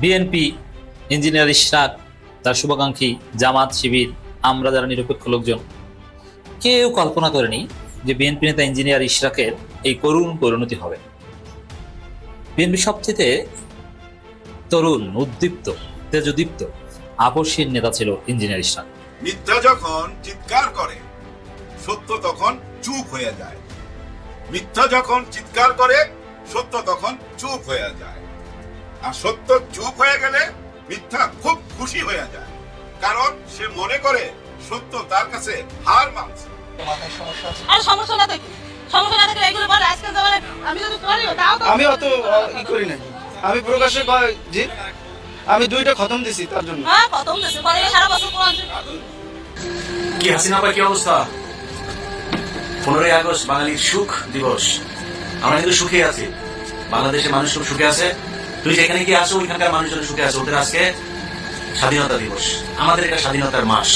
BNP engineer Ishraq তার শুভাকাঙ্ক্ষী জামাত শিবির, আমরা যারা নিরপেক্ষ লোকজন। কেউ কল্পনা করেনি যে বিএনপি নেতা ইঞ্জিনিয়ার ইশরাকের এই করুণ পরিণতি হবে। বিএনপি সবচেয়ে তরুণ, উদ্দীপ্ত, তেজদীপ্ত আপসীর নেতা ছিল ইঞ্জিনিয়ার ইশরাক মিথ্যা যখন চিৎকার করে, সত্য তখন চুপ হয়ে যায়। মিথ্যা যখন চিৎকার করে, সত্য তখন চুপ হয়ে যায়। আর সত্য চুপ হয়ে গেলে মিথ্যা খুব খুশি হয়ে যায়। কারণ সে মনে করে সত্য তার কাছে হার মানছে। আর সমস্যা না থাকে। সমস্যা না থাকলে এগুলো বলে আজকে যাবে আমি যদি করি তাও তো আমি অত ই করি না আমি প্রকাশ্যে জি আমি দুইটা খতম দিছি তার জন্য। হ্যাঁ প্রথম দেশে পরে সারা বছর কোরআন কি হাসিনা ভাই কি অবস্থা? পনেরোই আগস্ট বাঙালির সুখ দিবস। আমরা কিন্তু সুখে আছি। বাংলাদেশের মানুষ খুব সুখে আছে। তুই যেখানে গিয়ে আসো ওইখানকার মানুষজন সুখে আছে। ওদের আজকে স্বাধীনতা দিবস। আমাদের এটা স্বাধীনতার মাস।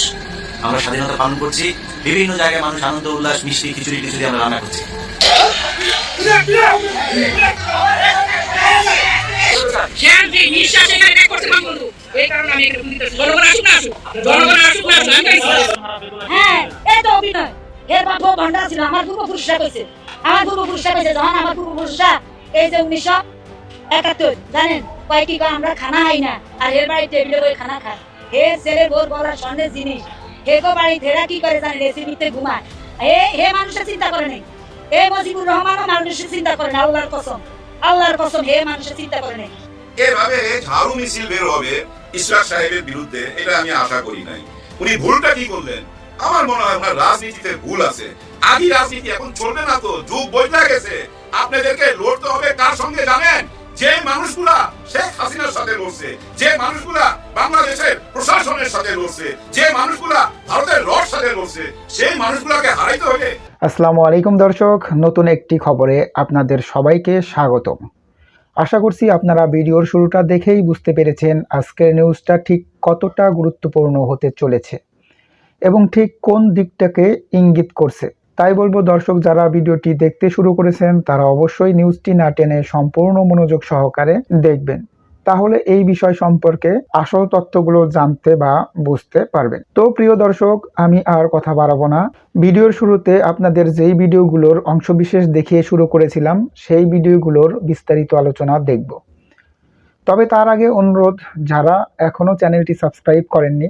আমরা স্বাধীনতা পালন করছি। বিভিন্ন জায়গায় মানুষ আনন্দ উল্লাস মিষ্টি খিচুড়ি টিচুড়ি আমরা রান্না করছি। হ্যাঁ ছিল আমার পূর্বপুরুষরা কইছে। আমার পূর্বপুরুষরা কইছে যখন আমার পূর্বপুরুষরা। এই যে উনিশশো একাত্তর, জানেন? আমরা খানা না, আর এর টেবিলে খানা খায়। হে ছেলে বলার জিনিস। হে গো বাড়ি থেরা কি করে রেসিপিতে ঘুমায়? হে হে মানুষের চিন্তা করে নেই? হে মজিবুর রহমানও মানুষের চিন্তা করে না আল্লাহর কসম। আল্লাহর কসম, হে মানুষের চিন্তা করে নেই। এভাবে ঝাড়ু মিছিল বের হবে সাহেবের বিরুদ্ধে, এটা আমি আশা করি নাই। উনি ভুলটা কি করলেন? আমার মনে হয় ওনার রাজনীতিতে ভুল আছে। আদি রাজনীতি এখন চলবে না তো, যুগ বদলে গেছে। আপনাদেরকে লড়তে হবে কার সঙ্গে, জানেন? যে মানুষগুলা শেখ হাসিনার সাথে লড়ছে, যে মানুষগুলা বাংলাদেশের প্রশাসনের সাথে লড়ছে, যে মানুষগুলা ভারতের রড সাথে লড়ছে, সেই মানুষগুলাকে হারাইতে হলে আসসালামু আলাইকুম দর্শক, নতুন একটি খবরে আপনাদের সবাইকে স্বাগতম। আশা করছি আপনারা ভিডিওর শুরুটা দেখেই বুঝতে পেরেছেন আজকের নিউজটা ঠিক কতটা গুরুত্বপূর্ণ হতে চলেছে এবং ঠিক কোন দিকটাকে ইঙ্গিত করছে। তাই বলব, দর্শক, যারা ভিডিওটি দেখতে শুরু করেছেন, তারা অবশ্যই নিউজটি না টেনে সম্পূর্ণ মনোযোগ সহকারে দেখবেন। তাহলে এই বিষয় সম্পর্কে আসল তথ্যগুলো জানতে বা বুঝতে পারবেন। তো প্রিয় দর্শক, আমি আর কথা বাড়াবো না। ভিডিওর শুরুতে আপনাদের যেই ভিডিওগুলোর অংশবিশেষ দেখিয়ে শুরু করেছিলাম, সেই ভিডিওগুলোর বিস্তারিত আলোচনা দেখব। তবে তার আগে অনুরোধ, যারা এখনও চ্যানেলটি সাবস্ক্রাইব করেননি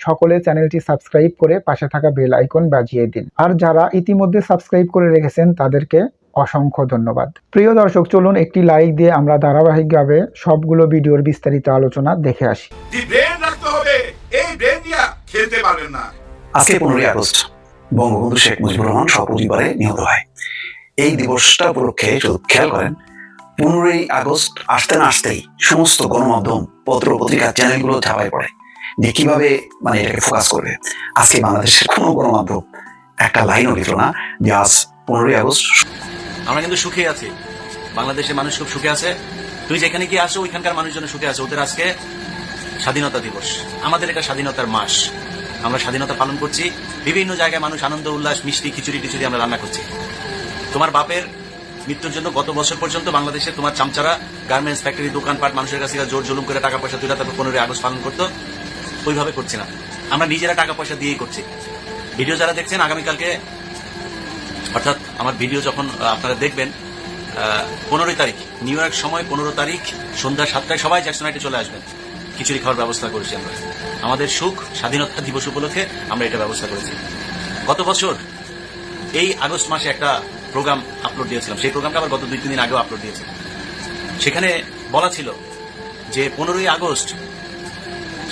সকলে চ্যানেলটি সাবস্ক্রাইব করে পাশে থাকা বেল আইকন বাজিয়ে দিন। আর যারা ইতিমধ্যে সাবস্ক্রাইব করে রেখেছেন তাদেরকে অসংখ্য ধন্যবাদ। প্রিয় দর্শক চলুন একটি লাইক দিয়ে আমরা ধারাবাহিকভাবে সবগুলো ভিডিওর বিস্তারিত আলোচনা দেখে আসি। খেলতে পারবেন না। আজকে পনেরোই আগস্ট বঙ্গবন্ধু শেখ মুজিবুর রহমান সপরিবারে নিহত হয়। এই দিবসটা উপলক্ষে খেয়াল করেন পনেরোই আগস্ট আসতে না আসতেই সমস্ত গণমাধ্যম পত্র পত্রিকা চ্যানেলগুলো ঝাঁপাই পড়ে। যে কীভাবে মানে এটাকে ফোকাস করবে। আজকে বাংলাদেশের কোনো গণমাধ্যম একটা লাইনও লিখল না যে আজ পনেরোই আগস্ট আমরা কিন্তু সুখে আছি। বাংলাদেশের মানুষ খুব সুখে আছে। তুই যেখানে গিয়ে আসো, ওইখানকার মানুষজন সুখে আছে। ওদের আজকে স্বাধীনতা দিবস। আমাদের এটা স্বাধীনতার মাস। আমরা স্বাধীনতা পালন করছি। বিভিন্ন জায়গায় মানুষ আনন্দ, উল্লাস, মিষ্টি, খিচুড়ি টিচুড়ি আমরা রান্না করছি। তোমার বাপের মৃত্যুর জন্য গত বছর পর্যন্ত বাংলাদেশে তোমার চামচারা গার্মেন্টস ফ্যাক্টরি দোকানপাট, মানুষের কাছে জোর জুলুম করে টাকা পয়সা তুলে তারপর পনেরোই আগস্ট পালন করতো। ওইভাবে করছি না। আমরা নিজেরা টাকা পয়সা দিয়েই করছি। ভিডিও যারা দেখছেন, আগামীকালকে, অর্থাৎ আমার ভিডিও যখন আপনারা দেখবেন পনেরোই তারিখ, নিউ ইয়র্ক সময় পনেরো তারিখ, সন্ধ্যা সাতটায় সবাই জ্যাকসনাইটে চলে আসবেন। খিচুড়ি খাওয়ার ব্যবস্থা করেছি আমরা। আমাদের সুখ, স্বাধীনতা দিবস উপলক্ষে আমরা এটা ব্যবস্থা করেছি। গত বছর, এই আগস্ট মাসে একটা প্রোগ্রাম আপলোড দিয়েছিলাম। সেই প্রোগ্রামটা আবার গত দুই তিন দিন আগেও আপলোড দিয়েছি। সেখানে বলা ছিল যে, পনেরোই আগস্ট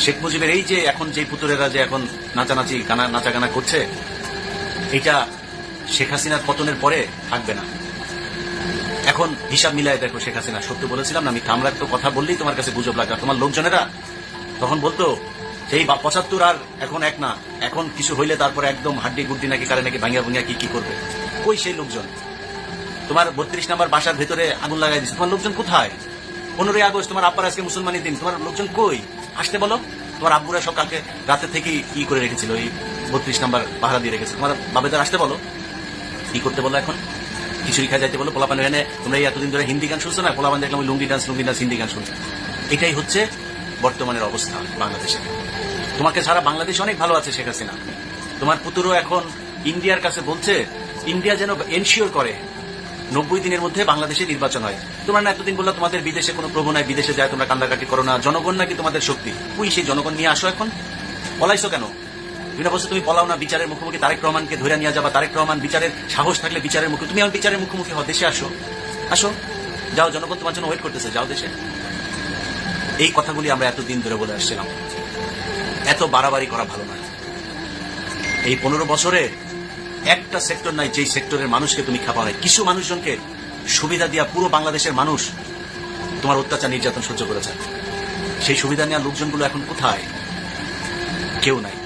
শেখ মুজিবের এই যে এখন যে পুতুরেরা যে এখন নাচানাচি, গানা নাচা গানা করছে, এটা শেখ হাসিনার পতনের পরে থাকবে না। এখন হিসাব মিলায় দেখো শেখ হাসিনা, সত্য বলেছিলাম না আমি আমরা তো কথা বললেই তোমার কাছে গুজব লাগা তোমার লোকজনেরা তখন বলতো, সেই পঁচাত্তর আর এখন এক না, এখন কিছু হইলে তারপরে একদম হাড্ডি গুড্ডি নাকি কারে নাকি ভাঙিয়া ভাঙিয়া কি কি করবে? কই সেই লোকজন? তোমার বত্রিশ নাম্বার বাসার ভেতরে আগুন লাগাই দিচ্ছে তোমার লোকজন কোথায়? পনেরোই আগস্ট তোমার আপার আজকে মুসলমানের দিন। তোমার লোকজন কই? আসতে বলো। তোমার আব্বুরা সকালকে রাতে থেকে ই করে রেখেছিল? ওই বত্রিশ নাম্বার পাহারা দিয়ে রেখেছে তোমার বাবেদার আসতে বলো। কি করতে বলো এখন? খিচুড়ি খাই যাইতে বলো, পোলাপান এনে। তোমরা এই এতদিন ধরে হিন্দি গান শুনছো না? পোলাপান দেখলাম লুঙ্গি ডান্স লুঙ্গি ডান্স হিন্দি গান শুনছো। এটাই হচ্ছে বর্তমানের অবস্থা বাংলাদেশে। তোমাকে ছাড়া বাংলাদেশ অনেক ভালো আছে শেখ হাসিনা। তোমার পুতুরও এখন ইন্ডিয়ার কাছে বলছে, ইন্ডিয়া যেন এনশিওর করে নব্বই দিনের মধ্যে বাংলাদেশে নির্বাচন হয়। তোমরা না এতদিন বলল তোমাদের বিদেশে কোনো নাই, বিদেশে যায়, তোমরা কান্দাকাটি করো না। জনগণ নাকি তোমাদের শক্তি? তুই সেই জনগণ নিয়ে আসো এখন? পলাইছো কেন? বিনা বছর তুমি পলাও না, বিচারের মুখোমুখি তারেক রহমানকে ধরে নিয়ে যাবা। তারেক রহমান, বিচারের সাহস থাকলে বিচারের মুখে তুমি আমার বিচারের মুখোমুখি হও, দেশে আসো। আসো। যাও, জনগণ তোমার জন্য ওয়েট করতেছে, যাও দেশে। এই কথাগুলি আমরা এতদিন ধরে বলে আসছিলাম। এত বাড়াবাড়ি করা ভালো না এই পনেরো বছরে একটা সেক্টর নাই, যেই সেক্টরের মানুষকে তুমি খাপা নাই। কিছু মানুষজনকে সুবিধা দিয়া পুরো বাংলাদেশের মানুষ তোমার অত্যাচার নির্যাতন সহ্য করেছে। সেই সুবিধা নেওয়া লোকজনগুলো এখন কোথায়? কেউ নাই।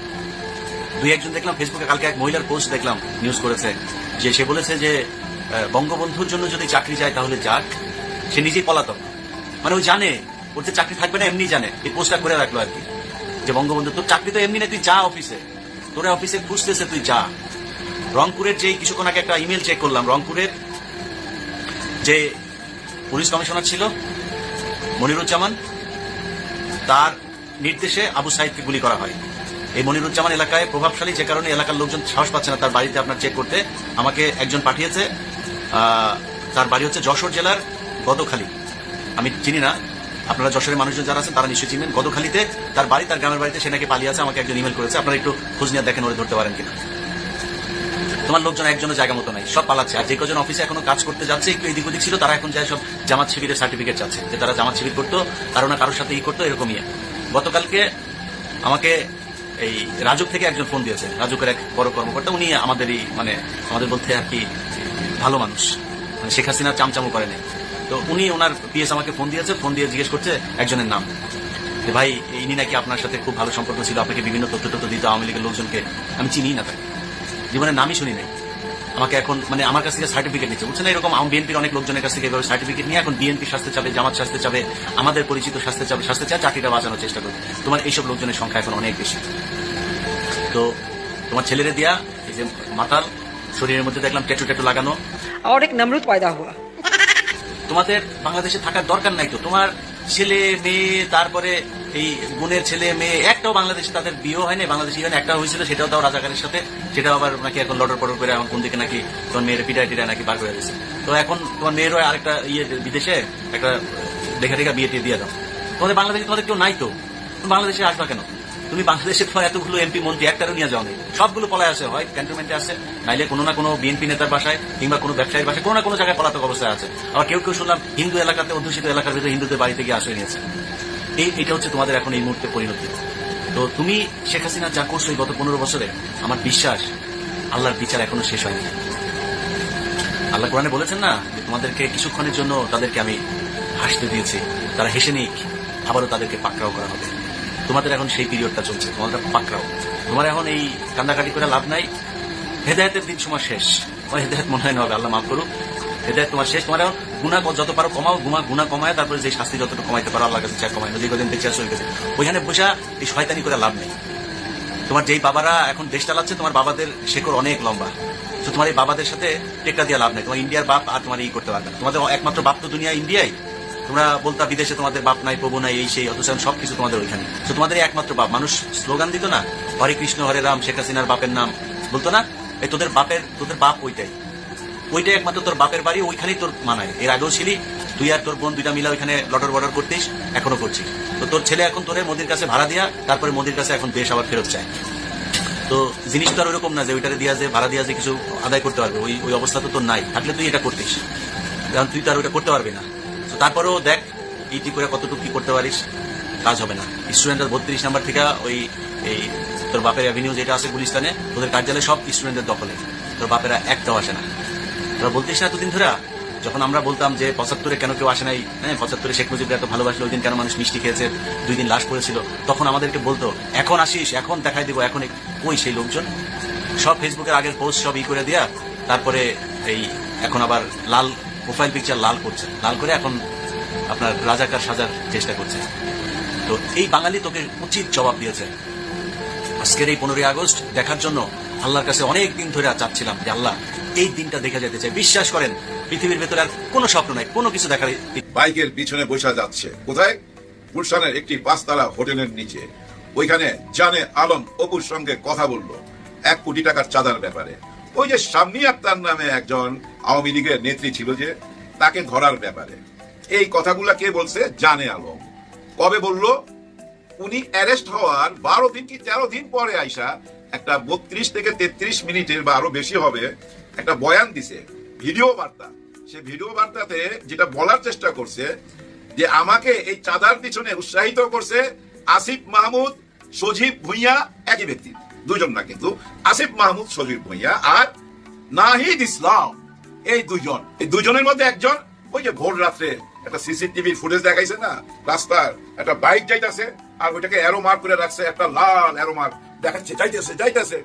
দুই একজন দেখলাম ফেসবুকে কালকে এক মহিলার পোস্ট দেখলাম নিউজ করেছে, যে সে বলেছে যে বঙ্গবন্ধুর জন্য যদি চাকরি যায় তাহলে যাক, সে নিজেই পলাতক। মানে ও জানে, ওর যে চাকরি থাকবে না এমনি জানে। এই পোস্টটা করে রাখল আর কি। যে বঙ্গবন্ধু, তোর চাকরি তো এমনি না তুই যা অফিসে তোর অফিসে খুঁজতেছে, তুই যা। রংপুরের যে কিছুক্ষণ আগে একটা ইমেল চেক করলাম, রংপুরের যে পুলিশ কমিশনার ছিল, মনিরুজ্জামান, তার নির্দেশে আবু সাইদকে গুলি করা হয়। এই মনিরুজ্জামান এলাকায় প্রভাবশালী, যে কারণে এলাকার লোকজন সাহস পাচ্ছে না তার বাড়িতে আপনার চেক করতে, আমাকে একজন পাঠিয়েছে তার বাড়ি হচ্ছে যশোর জেলার গদখালি। আমি চিনি না, আপনারা যশোরের মানুষজন যারা আছেন তারা নিশ্চয়ই চিনবেন। গদখালিতে তার বাড়ি, তার গ্রামের বাড়িতে সে নাকি পালিয়ে আছে, আমাকে একজন ইমেল করেছে। আপনারা একটু খোঁজ নিয়ে দেখেন, ওরে ধরতে পারেন কিনা। তোমার লোকজন একজনের জায়গা মতো নাই, সব পালাচ্ছে। আর যে কজন অফিসে এখনও কাজ করতে যাচ্ছে, একটু এদিক ওদিক ছিল, তারা এখন যায় সব জামাত শিবিরের সার্টিফিকেট চাচ্ছে। যে তারা জামাত শিবির করতো কারও না কারোর সাথে ই করতো, এরকমই গতকালকে আমাকে এই রাজুক থেকে একজন ফোন দিয়েছে, রাজুকের এক বড় কর্মকর্তা, উনি আমাদেরই মানে আমাদের বলতে আর কি ভালো মানুষ। মানে শেখ হাসিনার চামচামো করেনি তো উনি ওনার পিএস আমাকে ফোন দিয়েছে ফোন দিয়ে জিজ্ঞেস করছে একজনের নাম। ভাই ইনি নাকি আপনার সাথে খুব ভালো সম্পর্ক ছিল, আপনাকে বিভিন্ন তথ্য তথ্য দিত, আওয়ামী লীগের লোকজনকে। আমি চিনি না তাকে। জীবনে নামই শুনি নাই আমাকে এখন মানে আমার কাছ থেকে সার্টিফিকেট নিচ্ছে বুঝছেন এরকম বিএনপির অনেক লোকজনের কাছ থেকে এভাবে সার্টিফিকেট নিয়ে এখন বিএনপি স্বাস্থ্য চাবে জামাত স্বাস্থ্য চাবে আমাদের পরিচিত স্বাস্থ্য চাবে স্বাস্থ্য চায় চাকরিটা বাঁচানোর চেষ্টা করবে তোমার এইসব লোকজনের সংখ্যা এখন অনেক বেশি তো তোমার ছেলেরে দিয়া এই যে মাতাল শরীরের মধ্যে দেখলাম ট্যাটু ট্যাটু লাগানো और एक नमरूद पैदा हुआ তোমাদের বাংলাদেশে থাকার দরকার নাই তো। তোমার ছেলে, মেয়ে, তারপরে এই বোনের ছেলে, মেয়ে, একটাও বাংলাদেশে তাদের বিয়ে হয়নি, বাংলাদেশে ইভেন একটা হয়েছিল, সেটাও তাও রাজাকারের সাথে। সেটাও আবার নাকি এখন লটর পটর করে এখন কোন দিকে নাকি তোমার মেয়ের পিটায় টিটায় নাকি বার করে দিয়েছে। তো এখন তোমার মেয়েরও আরেকটা ইয়ে বিদেশে একটা দেখা দেখা বিয়ে দিয়ে দাও। তোমাদের বাংলাদেশে তোমাদের কেউ নাই তো? বাংলাদেশে আসবা কেন? তুমি বাংলাদেশে তোমার এতগুলো এমপি মন্ত্রী একটারও নিয়ে যাও সবগুলো পলায় আছে হয় ক্যান্টনমেন্টে আছে নাইলে কোনো না কোনো বিএনপি নেতার বাসায় কিংবা কোনো ব্যবসায়ীর বাসায় কোনো না কোনো জায়গায় পলাতক অবস্থায় আছে। আবার কেউ কেউ শুনলাম হিন্দু এলাকাতে, অধ্যুষিত এলাকার ভিতরে হিন্দুদের বাড়িতে গিয়ে আশ্রয় নিয়েছে। এই, এটা হচ্ছে তোমাদের এখন এই মুহূর্তে পরিণতি। তো তুমি, শেখ হাসিনা যা করছ গত পনেরো বছরে, আমার বিশ্বাস আল্লাহর বিচার এখনও শেষ হয়নি। আল্লাহ কোরআনে বলেছেন না তোমাদেরকে কিছুক্ষণের জন্য তাদেরকে আমি হাসতে দিয়েছি। তারা হেসে নিক, আবারও তাদেরকে পাকড়াও করা হবে। তোমাদের এখন সেই পিরিয়ডটা চলছে, তোমাদের পাকড়াও। তোমার এখন এই কান্দাকাটি করে লাভ নাই। হেদায়তের দিন সময় শেষ। তোমার হেদায়ত মনে হয় না হবে, আল্লাহ মাফ করুক। হেদায়ত তোমার শেষ। তোমার এখন গুণা যত পারো কমাও গুণা গুণা কমায় তারপরে যে শাস্তি যতটা কমাইতে পারো আল্লাহ কাছে চা কমায়। নদী কদিন বেঁচে আসো গেছে। ওইখানে বসা এই শয়তানি করে লাভ নেই। তোমার যেই বাবারা এখন দেশ চালাচ্ছে, তোমার বাবাদের শেকড় অনেক লম্বা। তো তোমার এই বাবাদের সাথে টেক্কা দিয়ে লাভ নেই। তোমার ইন্ডিয়ার বাপ আর তোমার এই করতে পারবে না। তোমাদের একমাত্র বাপ তো দুনিয়া ইন্ডিয়ায় তোমরা বলতা বিদেশে তোমাদের বাপ নাই, প্রভু নাই, এই সেই, অথচ সবকিছু তোমাদের ওইখানে। তো তোমাদের একমাত্র বাপ। মানুষ স্লোগান দিত না, হরে কৃষ্ণ, হরে রাম, শেখ হাসিনার বাপের নাম। বলতো না? এই তোদের বাপের, তোদের বাপ ওইটাই। ওইটাই একমাত্র তোর বাপের বাড়ি, ওইখানেই তোর মানায় এর আগেও ছিলি, তুই আর তোর বোন দুইটা মিলা ওইখানে লটর বর্ডার করতিস, এখনও করছিস। তো তোর ছেলে এখন তোর মোদির কাছে ভাড়া দিয়া, তারপরে মোদির কাছে এখন দেশ আবার ফেরত চায়। তো জিনিস তো আর ওইরকম না যে ওইটারে দিয়া যে, ভাড়া দিয়া যে কিছু আদায় করতে পারবে। ওই ওই অবস্থা তো তোর নাই। থাকলে তুই এটা করতিস। কারণ তুই তো আর ওইটা করতে পারবি না। তারপরেও দেখ ইটি করে কতটুকু কি করতে পারিস? কাজ হবে না। স্টুডেন্টরা বত্রিশ নাম্বার থেকে ওই, এই তোর বাপের অ্যাভিনিউ যেটা আছে গুলিস্তানে তোদের কার্যালয় সব স্টুডেন্টদের দখলে। তোর বাপেরা একটাও আসে না। তোরা বলতিস না এতদিন ধরে? যখন আমরা বলতাম যে পঁচাত্তরে কেন কেউ আসে নাই হ্যাঁ পঁচাত্তরে শেখ মুজিব এত ভালোবাসলো, ওই দিন কেন মানুষ মিষ্টি খেয়েছে, দুই দিন লাশ পড়েছিল, তখন আমাদেরকে বলতো, এখন আসিস, এখন দেখাই দিব, এখন কই সেই লোকজন? সব ফেসবুকের আগের পোস্ট সব ই করে দেয়া, তারপরে এই এখন আবার লাল প্রোফাইল পিকচার লাল করছে। লাল করে এখন আপনার রাজাকার সাজার চেষ্টা করছে। তো এই বাঙালি তোকে উচিত জবাব দিয়েছে। আজকের এই পনেরোই আগস্ট দেখার জন্য আল্লাহর কাছে অনেক দিন ধরে চাচ্ছিলাম যে আল্লাহ এই দিনটা দেখা যেতে চাই বিশ্বাস করেন, পৃথিবীর ভেতরে আর কোনো স্বপ্ন নাই, কোনো কিছু দেখার বাইকের পিছনে বসে যাচ্ছে। কোথায়? গুলশানের একটি পাঁচতলা হোটেলের নিচে। ওইখানে জানে আলম অপুর সঙ্গে কথা বলল। এক কোটি টাকার চাঁদার ব্যাপারে। ওই যে শামনি আক্তার নামে একজন আওয়ামী লীগের নেত্রী ছিল যে, তাকে ধরার ব্যাপারে। এই কথাগুলা কে বলছে? জানে আলম। কবে বলল? উনি অ্যারেস্ট হওয়ার বারো দিন কি তেরো দিন পরে আইসা একটা বত্রিশ থেকে তেত্রিশ মিনিটের বা আরও বেশি হবে, একটা বয়ান দিছে। ভিডিও বার্তা। সে ভিডিও বার্তাতে যেটা বলার চেষ্টা করছে, যে আমাকে এই চাঁদার পিছনে উৎসাহিত করছে আসিফ মাহমুদ, সজীব ভুইয়া, একই ব্যক্তি। দুজন না কিন্তু, আসিফ মাহমুদ সজীব ভুইয়া আর নাহিদ ইসলাম। এই দুজন এই দুজনের মধ্যে একজন, ওই যে ভোর রাত্রে একটা সিসিটিভি ফুটেজ দেখাইছে না, রাস্তার একটা বাইক যাইতাছে, আর ওইটাকে অ্যারো মার্ক করে রাখছে, একটা লাল অ্যারো মার্ক দেখাচ্ছে, যাইতেছে যাইতেছে।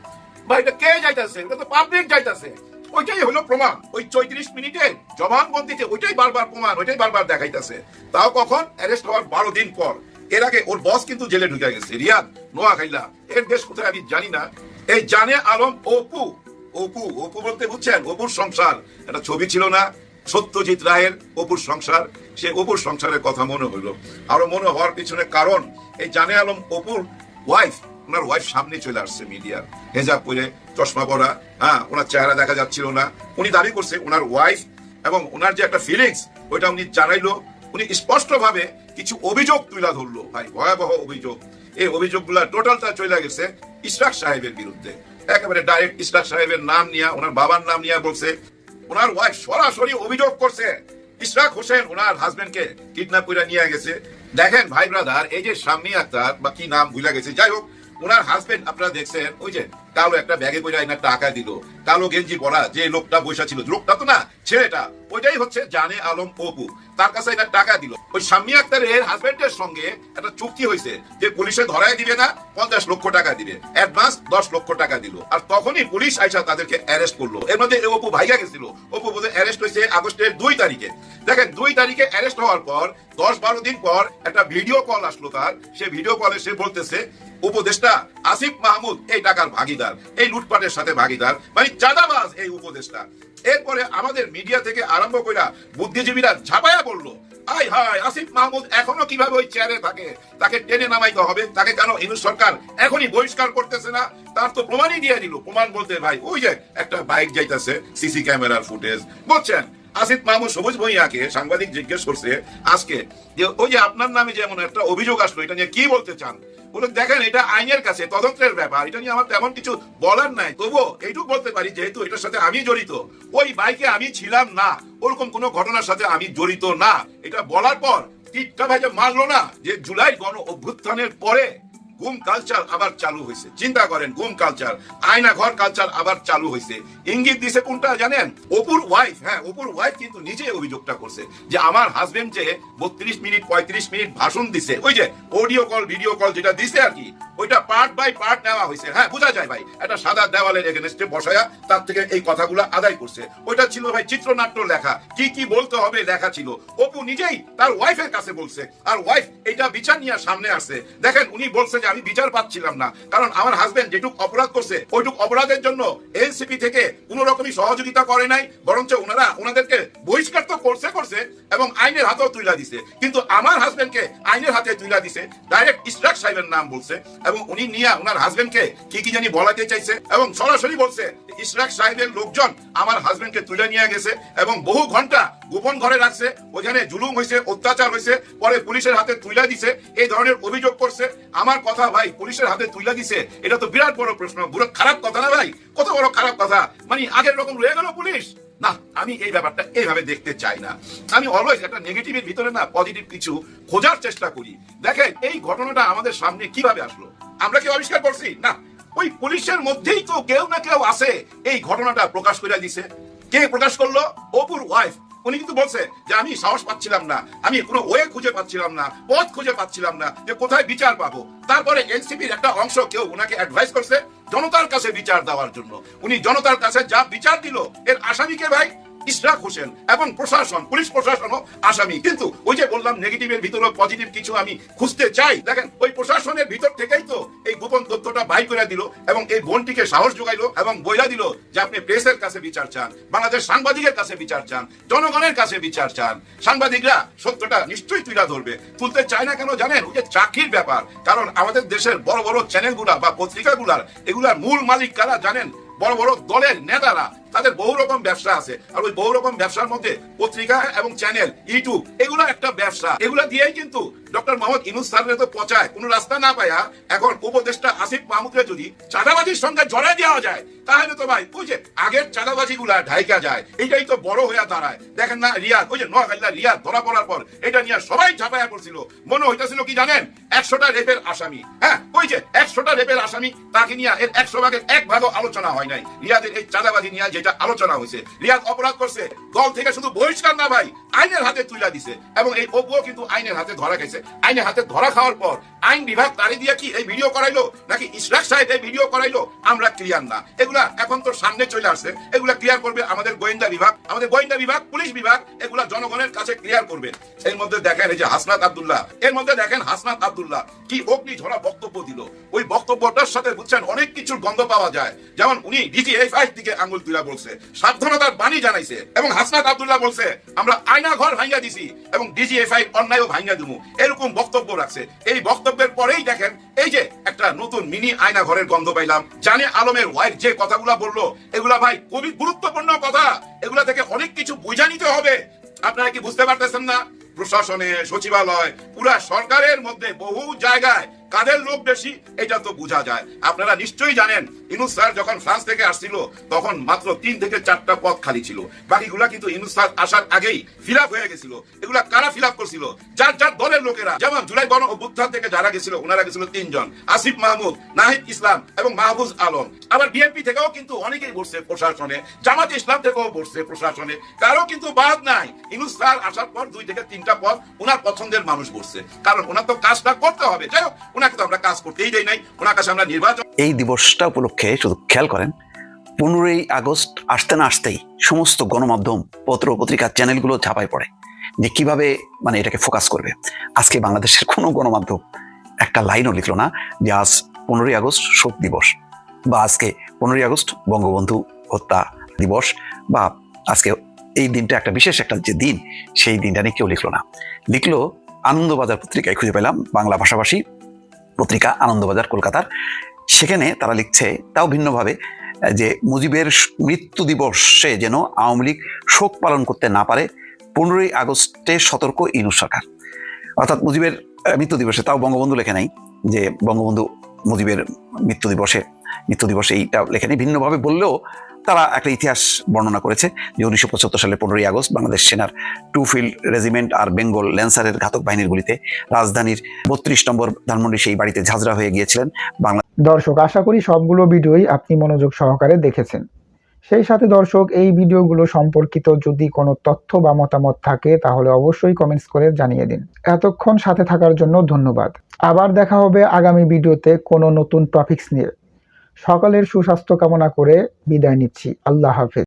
ভাই, এটা কে যাইতেছে? এটা তো পাবলিক যাইতেছে। ওইটাই হলো প্রমাণ। ওই চৌত্রিশ মিনিটে জবানবন্দিতে ওইটাই বারবার প্রমাণ, ওইটাই বারবার দেখাইতেছে। তাও কখন? অ্যারেস্ট হওয়ার বারো দিন পর। এর আগে ওর বস কিন্তু জেলে ঢুকে গেছে। রিয়াদ নোয়াখাইলা এর দেশ কোথায় আমি জানি না। এই জানে আলম অপু। অপু অপু বলতে বুঝছেন, অপুর সংসার। একটা ছবি ছিল না, সত্যজিৎ রায়ের অপুর সংসার। সে অপুর সংসারের কথা মনে হইল আরও মনে হওয়ার পিছনে কারণ, এই জানে আলম অপুর ওয়াইফ ওনার ওয়াইফ সামনে চলে আসছে মিডিয়ার। হেজাব পরে চশমা পরা হ্যাঁ ওনার চেহারা দেখা যাচ্ছিল না। উনি দাবি করছে, ওনার ওয়াইফ এবং ওনার যে একটা ফিলিংস ওইটা উনি জানাইলো। উনি স্পষ্ট ভাবে কিছু অভিযোগ তুলে ধরলো। ভাই, ভয়াবহ অভিযোগ। এই অভিযোগগুলা টোটালটা চলে গেছে ইশরাক সাহেবের বিরুদ্ধে। একেবারে ডাইরেক্ট ইশরাক সাহেবের নাম নিয়ে, ওনার বাবার নাম নিয়ে বলছে, ওনার ওয়াইফ সরাসরি অভিযোগ করছে। ইশরাক হোসেন, ওনার হাজবেন্ডকে কিডন্যাপ করে নিয়ে গেছে। দেখেন ভাই ব্রাদার এই যে শাম্মী আক্তার, বা কি নাম ভুলে গেছে, যাই হোক, ওনার হাজবেন্ড আপনারা দেখছেন, ওই যে কালো একটা ব্যাগে করে এনার টাকা দিল। কালো গেঞ্জি পরা যে লোকটা বসে ছিল, লোকটা তো না, ছেলেটা, ওইটাই হচ্ছে জানে আলম অপু। তার কাছে এনার টাকা দিল। ওই শাম্মী আক্তারের হাজবেন্ডের সঙ্গে একটা চুক্তি হয়েছে যে পুলিশে ধরায় দিবে না, পঞ্চাশ লক্ষ টাকা দিবে। অ্যাডভান্স দশ লক্ষ টাকা দিল। আর তখনই পুলিশ আইসা তাদেরকে অ্যারেস্ট করল। এর মধ্যে অপু ভাইয়া গেছিল। অপু বোধ অ্যারেস্ট হয়েছে আগস্টের দুই তারিখে। দেখেন, দুই তারিখে অ্যারেস্ট হওয়ার পর, দশ বারো দিন পর একটা ভিডিও কল আসলো তার। সে ভিডিও কলে সে বলতেছে, উপদেষ্টা আসিফ মাহমুদ এই টাকার ভাগিদার। এই লুটপাটের সাথে ভাগিদার মানে চাঁদাবাজ এই উপদেষ্টা। এরপরে আমাদের মিডিয়া থেকে আরম্ভ কইরা বুদ্ধিজীবীরা ঝাপায়া বলল আই হাই আসিফ মাহমুদ এখনও কীভাবে ওই চেয়ারে থাকে? তাকে টেনে নামাইতে হবে, তাকে কেন ইনু সরকার এখনই বহিষ্কার করতেছে না? তার তো প্রমাণই দিয়ে দিল। প্রমাণ বলতে ভাই, ওই যে একটা বাইক যাইতেছে, সিসি ক্যামেরার ফুটেজ বলছেন আসিফ মাহমুদ সবুজ ভূঁইয়াকে সাংবাদিক জিজ্ঞেস করছে আজকে যে, ওই যে আপনার নামে যেমন একটা অভিযোগ আসলো, এটা নিয়ে কি বলতে চান? বলে দেখেন, এটা আইনের কাছে, তদন্তের ব্যাপার, এটা নিয়ে আমার তেমন কিছু বলার নাই। তবুও এইটুকু বলতে পারি, যেহেতু এটার সাথে আমি জড়িত, ওই বাইকে আমি ছিলাম না, ওরকম কোনো ঘটনার সাথে আমি জড়িত না। এটা বলার পর টিটকা ভাই যে মানলো না যে, জুলাই গণ অভ্যুত্থানের পরে গুম কালচার আবার চালু হয়েছে। চিন্তা করেন, গুম কালচার আয়না ঘর কালচার আবার চালু হয়েছে। ইঙ্গিত দিছে কোনটা জানেন? অপুর ওয়াইফ হ্যাঁ অপুর ওয়াইফ কিন্তু নিজে অভিযোগটা করছে যে আমার হাজবেন্ড যে বত্রিশ মিনিট, পঁয়ত্রিশ মিনিট ভাষণ দিছে, ওই যে অডিও কল ভিডিও কল যেটা দিছে আর কি, ওইটা পার্ট বাই পার্ট নেওয়া হয়েছে। হ্যাঁ বোঝা যায় ভাই, একটা সাদা দেওয়ালের এগেনস্টে বসায়া তার থেকে এই কথাগুলো আদায় করছে। ওইটা ছিল ভাই চিত্রনাট্য লেখা। কি কি বলতে হবে লেখা ছিল। অপু নিজেই তার ওয়াইফের কাছে বলছে, আর ওয়াইফ এটা বিচার নিয়ে সামনে আসছে। দেখেন, উনি বলছে যে আমি বিচার পাচ্ছিলাম না। কারণ আমার হাজবেন্ড যেটুক অপরাধ করছে, ওইটুক অপরাধের জন্য এনসিপি থেকে কোন রকমই সহযোগিতা করে নাই, বরঞ্চ ওনারা ওনাদেরকে বহিষ্কার তো করছে করছে এবং আইনের হাতেও তুইলা দিছে। কিন্তু আমার হাজবেন্ডকে আইনের হাতে তুইলা দিছে ডাইরেক্ট ইসরাক সাহেবের নাম বলছে এবং উনি নিয়ে ওনার হাজবেন্ডকে কি কি জানি বলাতে চাইছে এবং সরাসরি বলছে ইসরাক সাহেবের লোকজন আমার হাজবেন্ডকে তুলে নিয়ে গেছে এবং বহু ঘণ্টা গোপন ঘরে রাখছে ওখানে জুলুম হয়েছে অত্যাচার হয়েছে পরে পুলিশের হাতে তুইলা দিছে, এই ধরনের অভিযোগ করছে, আমার কথা ভাই, পুলিশের হাতে তুইলা দিছে, এটা তো বিরাট বড় প্রশ্ন, বুড়ো খারাপ কথা না ভাই? কত বড় খারাপ কথা? মানে আগের রকম রয়ে গেল পুলিশ? না, আমি এই ব্যাপারটা এইভাবে দেখতে চাই না। আমি অলওয়েজ একটা নেগেটিভের ভিতরে না পজিটিভ কিছু খোঁজার চেষ্টা করি। দেখেন, এই ঘটনাটা আমাদের সামনে কীভাবে আসলো? আমরা কি আবিষ্কার করছি? না, ওই পুলিশের মধ্যেই তো কেউ না কেউ আছে। এই ঘটনাটা প্রকাশ করে দিছে। কে প্রকাশ করল? অপুর ওয়াইফ উনি কিন্তু বলছে যে আমি সাহস পাচ্ছিলাম না, আমি কোনো ওয়ে খুঁজে পাচ্ছিলাম না, পথ খুঁজে পাচ্ছিলাম না যে কোথায় বিচার পাবো। তারপরে এনসিপির একটা অংশ কেউ উনাকে অ্যাডভাইস করছে জনতার কাছে বিচার দেওয়ার জন্য। উনি জনতার কাছে যা বিচার দিল, এর আসামি কে ভাই ইশরাক হোসেন এবং প্রশাসন, পুলিশ প্রশাসনও আসামি। কিন্তু ওই যে বললাম নেগেটিভের ভিতরে পজিটিভ কিছু আমি খুঁজতে চাই। দেখেন, ওই প্রশাসনের ভিতর থেকেই তো এই গোপন তথ্যটা বাই করে দিল এবং এই বোনটিকে সাহস যোগাইলো এবং বইলা দিল যে আপনি প্রেসের কাছে বিচার চান, বাংলাদেশ সাংবাদিকের কাছে বিচার চান, জনগণের কাছে বিচার চান। সাংবাদিকরা সত্যটা নিশ্চয়ই তুলে ধরবে। তুলতে চায় না কেন জানেন? ওই যে চাকরির ব্যাপার। কারণ আমাদের দেশের বড় বড় চ্যানেলগুলা বা পত্রিকাগুলার, এগুলার মূল মালিক কারা জানেন? বড় বড় দলের নেতারা। তাদের বহু রকম ব্যবসা আছে। আর ওই বহু রকম ব্যবসার মধ্যে পত্রিকা এবং চ্যানেল ইউটিউব এগুলো একটা ব্যবসা। এগুলা দিয়েই কিন্তু ডক্টর মোহাম্মদ ইনুস স্যারের তো পচায়। কোনো রাস্তা না পায়া এখন উপদেষ্টা আসিফ মাহমুদকে যদি চাঁদাবাজির সঙ্গে জড়াই দেওয়া যায়, তাহলে তো ভাই, ওই যে আগের চাঁদাবাজি গুলা ঢাইকা যায় এটাই তো বড় হয়ে দাঁড়ায়। দেখেন না রিয়াদ, ওই যে নোয়াখালীরা রিয়াদ ধরা পড়ার পর এটা নিয়ে সবাই ঝাঁপায়া পড়ছিল। মনে হইতেছিল কি জানেন? একশোটা রেপের আসামি। হ্যাঁ ওই যে একশোটা রেপের আসামি, তাকে নিয়ে এর একশো ভাগের এক ভাগও আলোচনা হয় নাই। রিয়াদের এই চাঁদাবাজি নিয়ে যেটা আলোচনা হয়েছে। রিয়াদ অপরাধ করছে। দল থেকে শুধু বহিষ্কার না ভাই, আইনের হাতে তুলে দিছে। এবং এই অপুও কিন্তু আইনের হাতে ধরা গেছে আইনের হাতে ধরা খাওয়ার পর আইন বিভাগ তারি দিয়ে কি এই ভিডিও করাইলো? নাকি ইশরাক সাহেব এই ভিডিও করাইলো? আমরা ক্লিয়ার না। এগুলা এখন তো সামনে চলে আসছে। এগুলা ক্লিয়ার করবে আমাদের গোয়েন্দা বিভাগ। আমাদের গোয়েন্দা বিভাগ, পুলিশ বিভাগ, এগুলা জনগণের কাছে ক্লিয়ার করবে। এর মধ্যে দেখেন এই যে হাসনাত আবদুল্লাহ। এর মধ্যে দেখেন হাসনাত আব্দুল্লাহ। কি অগ্নি ঝরা বক্তব্য দিল। ওই বক্তব্যটার সাথে বুঝছেন অনেক কিছুর গন্ধ পাওয়া যায়। যেমন উনি ডিজিএফআই দিকে আঙ্গুল তুলা বলছে, সাবধানতার বাণী জানাইছে। এবং হাসনাত আব্দুল্লাহ বলছে, আমরা আয়না ঘর ভাঙ্গা দিছি এবং ডিজিএফআই অন্যায়ও ভাঙ্গা দিমু। এরকম বক্তব্য রাখছে। এই বক্তব্যের পরেই দেখেন, এই যে একটা নতুন মিনি আয়না ঘরের গন্ধ পাইলাম, জানে আলমের ওয়াইফ যে কথাগুলা বলল, এগুলা ভাই খুবই গুরুত্বপূর্ণ কথা। এগুলা থেকে অনেক কিছু বুঝা নিতে হবে। আপনারা কি বুঝতে পারতেছেন না? প্রশাসনে, সচিবালয়, পুরা সরকারের মধ্যে বহু জায়গায় কাদের লোক বেশি, এটা তো বোঝা যায়। আপনারা নিশ্চয়ই জানেন, ইনুস স্যার যখন ফ্রান্স থেকে আসছিল, তখন মাত্র তিন থেকে চারটা পদ খালি ছিল। বাকিগুলা কিন্তু ইনুস স্যার আসার আগেই ফিল হয়ে গেছিল। এগুলা কারা ফিল করছিল? যার যার দলের লোকেরা। যেমন জুলাই গণ অভ্যুত্থান থেকে যারা গেছিল ওনারা গেছিল তিনজন। আসিফ মাহমুদ, নাহিদ ইসলাম এবং মাহবুজ আলম। আবার বিএনপি থেকেও কিন্তু অনেকেই বসছে প্রশাসনে। জামাত ইসলাম থেকেও বসছে প্রশাসনে। কারও কিন্তু বাদ নাই। ইনুস স্যার আসার পর দুই থেকে তিনটা পদ ওনার পছন্দের মানুষ বসছে। কারণ ওনার তো কাজটা করতে হবে। যাই হোক ওনাকে তো আমরা কাজ করতেই দেই নাই, ওনার কাছে আমরা নির্বাচন এই দিবসটা উপলক্ষে শুধু খেয়াল করেন, পনেরোই আগস্ট আসতে না আসতেই সমস্ত গণমাধ্যম, পত্র পত্রিকা চ্যানেলগুলো ঝাঁপায় পড়ে যে কীভাবে মানে এটাকে ফোকাস করবে। আজকে বাংলাদেশের কোনো গণমাধ্যম একটা লাইনও লিখলো না যে আজ পনেরোই আগস্ট শোক দিবস বা আজকে পনেরোই আগস্ট বঙ্গবন্ধু হত্যা দিবস বা আজকে এই দিনটা একটা বিশেষ একটা যে দিন, সেই দিনটা নিয়ে কেউ লিখলো না। লিখলো আনন্দবাজার পত্রিকায় খুঁজে পেলাম বাংলা ভাষাভাষী পত্রিকা আনন্দবাজার কলকাতার। সেখানে তারা লিখছে, তাও ভিন্নভাবে, যে মুজিবের মৃত্যু দিবসে যেন আওয়ামী লীগ শোক পালন করতে না পারে, পনেরোই আগস্টে সতর্ক ইনু সরকার। অর্থাৎ মুজিবের মৃত্যু দিবসে, তাও বঙ্গবন্ধু লেখে নাই, যে বঙ্গবন্ধু মুজিবের মৃত্যু দিবসে মৃত্যু দিবসে এইটা লেখেনি ভিন্নভাবে বললেও তারা একটা ইতিহাস বর্ণনা করেছে যে উনিশশো পঁচাত্তর সালে পনেরোই আগস্ট বাংলাদেশ সেনার টু ফিল্ড রেজিমেন্ট আর বেঙ্গল ল্যান্সারের ঘাতক বাহিনীর গুলিতে রাজধানীর বত্রিশ নম্বর ধানমন্ডি সেই বাড়িতে ঝাঁঝরা হয়ে গিয়েছিলেন বাংলা দর্শক, আশা করি সবগুলো ভিডিওই আপনি মনোযোগ সহকারে দেখেছেন। সেই সাথে দর্শক, এই ভিডিওগুলো সম্পর্কিত যদি কোনো তথ্য বা মতামত থাকে, তাহলে অবশ্যই কমেন্টস করে জানিয়ে দিন। এতক্ষণ সাথে থাকার জন্য ধন্যবাদ। আবার দেখা হবে আগামী ভিডিওতে কোনো নতুন টপিকস নিয়ে। সকালের সুস্বাস্থ্য কামনা করে বিদায় নিচ্ছি। আল্লাহ হাফেজ।